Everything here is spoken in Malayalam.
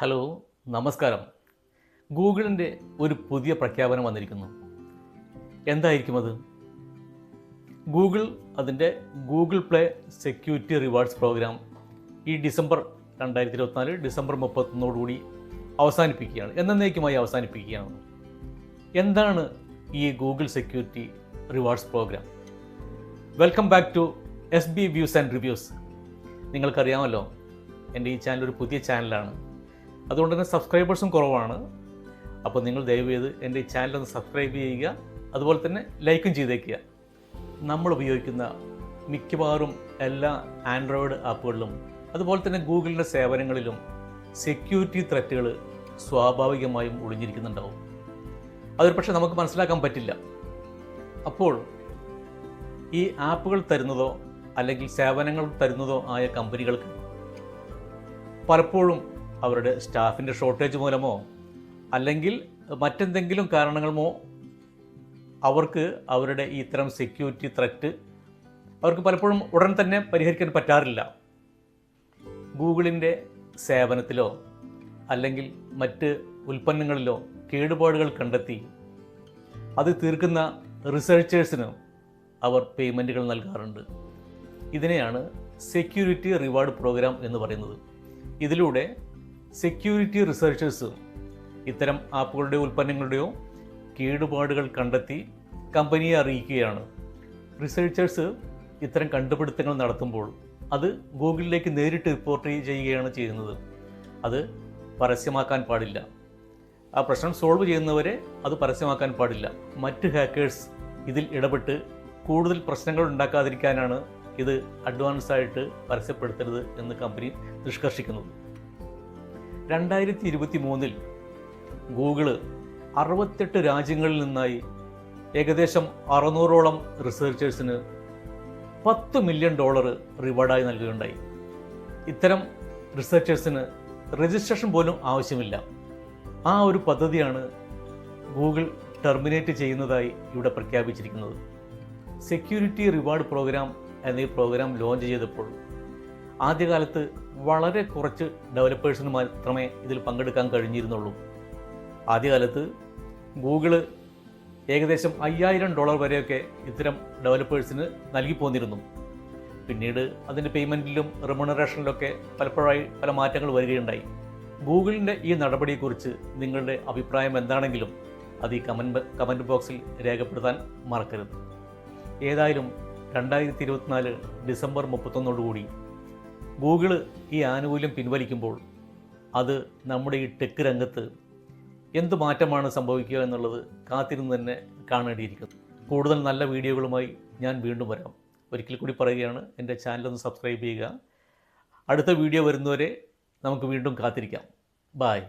ഹലോ നമസ്കാരം. ഗൂഗിളിന്റെ ഒരു പുതിയ പ്രഖ്യാപനം വന്നിരിക്കുന്നു. എന്തായിരിക്കും അത്? ഗൂഗിൾ അതിന്റെ Google play security rewards program ഈ ഡിസംബർ രണ്ടായിരത്തി ഇരുപത്തിനാല് ഡിസംബർ മുപ്പത്തൊന്നോടുകൂടി അവസാനിപ്പിക്കുകയാണ്. എന്നേക്കുമായി അവസാനിപ്പിക്കുകയാണ്. എന്താണ് ഈ Google security rewards program? Welcome back to S B views and reviews. നിങ്ങൾക്കറിയാമല്ലോ എന്റെ ഈ ചാനൽ ഒരു പുതിയ ചാനലാണ്. അതുകൊണ്ട് തന്നെ സബ്സ്ക്രൈബേഴ്സും കുറവാണ്. അപ്പോൾ നിങ്ങൾ ദയവ് ചെയ്ത് എന്റെ ഈ ചാനൽ ഒന്ന് സബ്സ്ക്രൈബ് ചെയ്യുക അതുപോലെ തന്നെ ലൈക്കും ചെയ്തേക്കുക. നമ്മൾ ഉപയോഗിക്കുന്ന മിക്കവാറും എല്ലാ ആൻഡ്രോയിഡ് ആപ്പുകളിലും അതുപോലെ തന്നെ ഗൂഗിളിന്റെ സേവനങ്ങളിലും സെക്യൂരിറ്റി ത്രെറ്റുകൾ സ്വാഭാവികമായും ഒളിഞ്ഞിരിക്കുന്നുണ്ടാവും. അതൊരു പക്ഷേ നമുക്ക് മനസ്സിലാക്കാൻ പറ്റില്ല. അപ്പോൾ ഈ ആപ്പുകൾ തരുന്നതോ അല്ലെങ്കിൽ സേവനങ്ങൾ തരുന്നതോ ആയ കമ്പനികൾക്ക് പലപ്പോഴും അവരുടെ സ്റ്റാഫിന്റെ ഷോർട്ടേജ് മൂലമോ അല്ലെങ്കിൽ മറ്റെന്തെങ്കിലും കാരണങ്ങളോ അവർക്ക് അവരുടെ ഈ ഇത്തരം സെക്യൂരിറ്റി ത്രെറ്റ് അവർക്ക് പലപ്പോഴും ഉടൻ തന്നെ പരിഹരിക്കാൻ പറ്റാറില്ല. ഗൂഗിളിന്റെ സേവനത്തിലോ അല്ലെങ്കിൽ മറ്റ് ഉൽപ്പന്നങ്ങളിലോ കേടുപാടുകൾ കണ്ടെത്തി അത് തീർക്കുന്ന റിസർച്ചേഴ്സിന് അവർ പേയ്മെന്റുകൾ നൽകാറുണ്ട്. ഇതിനെയാണ് സെക്യൂരിറ്റി റിവാർഡ് പ്രോഗ്രാം എന്ന് പറയുന്നത്. ഇതിലൂടെ സെക്യൂരിറ്റി റിസർച്ചേഴ്സ് ഇത്തരം ആപ്പുകളുടെയോ ഉൽപ്പന്നങ്ങളുടെയോ കേടുപാടുകൾ കണ്ടെത്തി കമ്പനിയെ അറിയിക്കുകയാണ്. റിസർച്ചേഴ്സ് ഇത്തരം കണ്ടുപിടുത്തങ്ങൾ നടത്തുമ്പോൾ അത് ഗൂഗിളിലേക്ക് നേരിട്ട് റിപ്പോർട്ട് ചെയ്യുകയാണ് ചെയ്യുന്നത്. അത് പരസ്യമാക്കാൻ പാടില്ല. ആ പ്രശ്നം സോൾവ് ചെയ്യുന്നവരെ അത് പരസ്യമാക്കാൻ പാടില്ല. മറ്റ് ഹാക്കേഴ്സ് ഇതിൽ ഇടപെട്ട് കൂടുതൽ പ്രശ്നങ്ങൾ ഉണ്ടാക്കാതിരിക്കാനാണ് ഇത് അഡ്വാൻസ് ആയിട്ട് പരസ്യപ്പെടുത്തരുത് എന്ന് കമ്പനി നിഷ്കർഷിക്കുന്നത്. രണ്ടായിരത്തി ഇരുപത്തി മൂന്നിൽ ഗൂഗിൾ അറുപത്തെട്ട് രാജ്യങ്ങളിൽ നിന്നായി ഏകദേശം അറുന്നൂറോളം റിസർച്ചേഴ്സിന് പത്ത് മില്യൺ ഡോളർ റിവാർഡായി നൽകുകയുണ്ടായി. ഇത്തരം റിസർച്ചേഴ്സിന് രജിസ്ട്രേഷൻ പോലും ആവശ്യമില്ല. ആ ഒരു പദ്ധതിയാണ് ഗൂഗിൾ ടെർമിനേറ്റ് ചെയ്യുന്നതായി ഇവിടെ പ്രഖ്യാപിച്ചിരിക്കുന്നത്. സെക്യൂരിറ്റി റിവാർഡ് പ്രോഗ്രാം എന്ന ഈ പ്രോഗ്രാം ലോഞ്ച് ചെയ്തപ്പോൾ ആദ്യകാലത്ത് വളരെ കുറച്ച് ഡെവലപ്പേഴ്സിന് മാത്രമേ ഇതിൽ പങ്കെടുക്കാൻ കഴിഞ്ഞിരുന്നുള്ളൂ. ആദ്യകാലത്ത് ഗൂഗിൾ ഏകദേശം അയ്യായിരം ഡോളർ വരെയൊക്കെ ഇത്തരം ഡെവലപ്പേഴ്സിന് നൽകി പോന്നിരുന്നു. പിന്നീട് അതിന്റെ പേയ്മെന്റിലും ഒക്കെ പലപ്പോഴായി പല മാറ്റങ്ങൾ വരികയുണ്ടായി. ഗൂഗിളിന്റെ ഈ നടപടിയെക്കുറിച്ച് നിങ്ങളുടെ അഭിപ്രായം എന്താണെങ്കിലും അത് ഈ കമന്റ് കമന്റ് ബോക്സിൽ രേഖപ്പെടുത്താൻ മറക്കരുത്. ഏതായാലും രണ്ടായിരത്തി ഇരുപത്തിനാല് ഡിസംബർ മുപ്പത്തൊന്നോടുകൂടി ഗൂഗിൾ ഈ ആനുകൂല്യം പിൻവലിക്കുമ്പോൾ അത് നമ്മുടെ ഈ ടെക് രംഗത്ത് എന്ത് മാറ്റമാണ് സംഭവിക്കുക എന്നുള്ളത് കാത്തിരുന്ന് തന്നെ കാണേണ്ടിയിരിക്കുന്നു. കൂടുതൽ നല്ല വീഡിയോകളുമായി ഞാൻ വീണ്ടും വരാം. ഒരിക്കൽ കൂടി പറയുകയാണ് എന്റെ ചാനലൊന്ന് സബ്സ്ക്രൈബ് ചെയ്യുക. അടുത്ത വീഡിയോ വരുന്നവരെ നമുക്ക് വീണ്ടും കാത്തിരിക്കാം. ബായ്